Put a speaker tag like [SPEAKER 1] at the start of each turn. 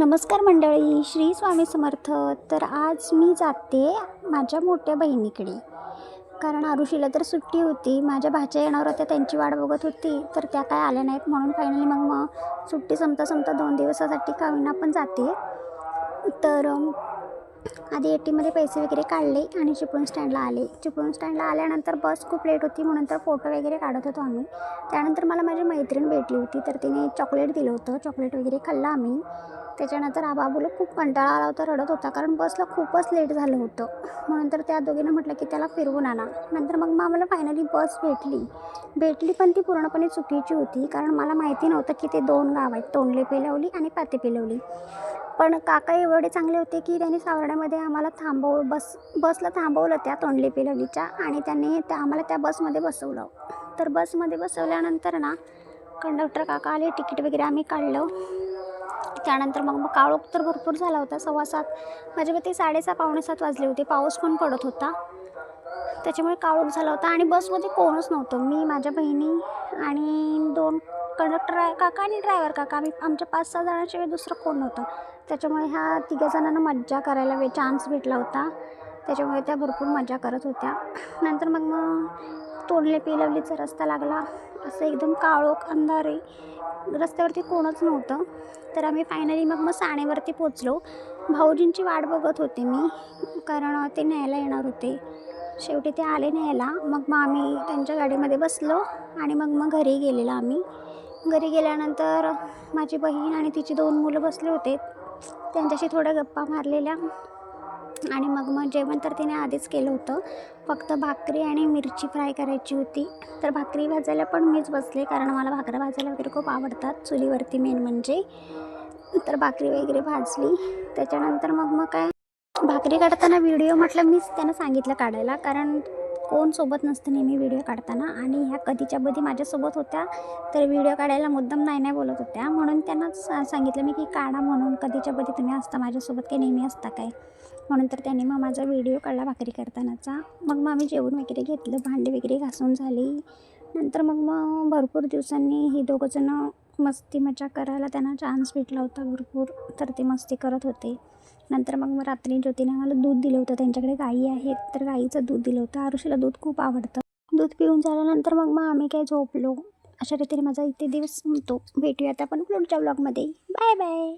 [SPEAKER 1] नमस्कार मंडळी श्री स्वामी समर्थ. तर आज मी जाते माझ्या मोठ्या बहिणीकडे. कारण आरुषीला तर सुट्टी होती माझ्या भाच्या येणार होत्या त्यांची वाट बघत होती. तर त्या काय आल्या नाहीत म्हणून फायनली मग मग सुट्टी संपता संपता दोन दिवसासाठी कावींना पण जाते. तर आधी ए टीमध्ये पैसे वगैरे काढले आणि चिपळूण स्टँडला आले. चिपळूण स्टँडला आल्यानंतर बस खूप लेट होती म्हणून तर फोटो वगैरे काढत होतो आम्ही. त्यानंतर मला माझी मैत्रीण भेटली होती तर तिने चॉकलेट दिलं होतं. चॉकलेट वगैरे खाल्लं आम्ही. त्याच्यानंतर आबाबूला खूप कंटाळा आला होता रडत होता. कारण बसला खूपच लेट झालं होतं. म्हणून तर त्या दोघीनं म्हटलं की त्याला फिरवून आणा. नंतर मग मग आम्हाला फायनली बस भेटली. भेटली पण ती पूर्णपणे चुकीची होती. कारण मला माहिती नव्हतं की ते दोन गाव आहेत. तोंडले पेलवली आणि पाते पेलवली. पण काका एवढे चांगले होते की त्यांनी सावर्ड्यामध्ये आम्हाला थांबव बस बसला थांबवलं त्या तोंडले पेलवलीच्या आणि त्यांनी त्या आम्हाला त्या बसमध्ये बसवलं. तर बसमध्ये बसवल्यानंतर ना कंडक्टर काका आले तिकीट वगैरे आम्ही काढलं. त्यानंतर मग मग काळोख तर भरपूर झाला होता. सव्वा सात माझ्या मते साडेसहा पावणेसात वाजले होते. पाऊस पण पडत होता. त्याच्यामुळे काळोख झाला होता. आणि बसमध्ये कोणच नव्हतं. मी माझ्या बहिणी आणि दोन कंडक्टर आहे काका आणि ड्रायव्हर काका. आम्ही आमच्या पाच सहा जणांशिवाय दुसरं कोण नव्हतं. त्याच्यामुळे ह्या तिघा जणांना मज्जा करायला वे चान्स भेटला होता. त्याच्यामुळे त्या भरपूर मजा करत होत्या. नंतर मग मग तोंडले पिलवलीचा रस्ता लागला. असं एकदम काळोख अंधारे. रस्त्यावरती कोणच नव्हतं. तर आम्ही फायनली मग मग साणेवरती पोचलो भाऊजींची वाट बघत होते मी कारण ते न्यायला येणार होते. शेवटी ते आले न्यायला. मग मग आम्ही त्यांच्या गाडीमध्ये बसलो आणि मग मग घरी गेलेलो आम्ही. घरी गेल्यानंतर माझी बहीण आणि तिची दोन मुलं बसले होते. त्यांच्याशी थोड्या गप्पा मारलेल्या. आणि मग मग जेवण तर तिने आधीच केलं होतं. फक्त भाकरी आणि मिरची फ्राय करायची होती. तर भाकरी भाजायला पण मीच बसले कारण मला भाकऱ्या भाजायला वगैरे खूप आवडतात. चुलीवरती मेन म्हणजे. तर भाकरी वगैरे भाजली. त्याच्यानंतर मग मग काय? भाकरी काढताना व्हिडिओ म्हटलं मीच त्यांना सांगितलं काढायला. कारण कोण सोबत नसतं नेहमी व्हिडिओ काढताना. आणि ह्या कधीच्या बधी माझ्यासोबत होत्या तर व्हिडिओ काढायला मुद्दाम नाही नाही बोलत होत्या. म्हणून त्यांना सांगितलं मी की काढा म्हणून कधीच्या बधी तुम्ही असता माझ्यासोबत काही नेहमी असता काय? म्हणून तर त्यांनी मग माझा व्हिडिओ काढला भाकरी करतानाचा. मग मग आम्ही जेवण वगैरे घेतलं भांडी वगैरे घासून झाली. नंतर मग मग भरपूर दिवसांनी ही दोघंजणं मस्ती मजा करायला त्यांना चान्स भेटला होता भरपूर तर ते मस्ती करत होते. नंतर मग मग रात्री ज्योतीने आम्हाला दूध दिलं होतं. त्यांच्याकडे गाई आहेत तर गाईचं दूध दिलं होतं. आरुषीला दूध खूप आवडतं. दूध पिऊन झाल्यानंतर मग मग आम्ही काय झोपलो. अशा रीतीने माझा इथे दिवस संपतो. भेटूया आता आपण पुढच्या ब्लॉगमध्ये बाय बाय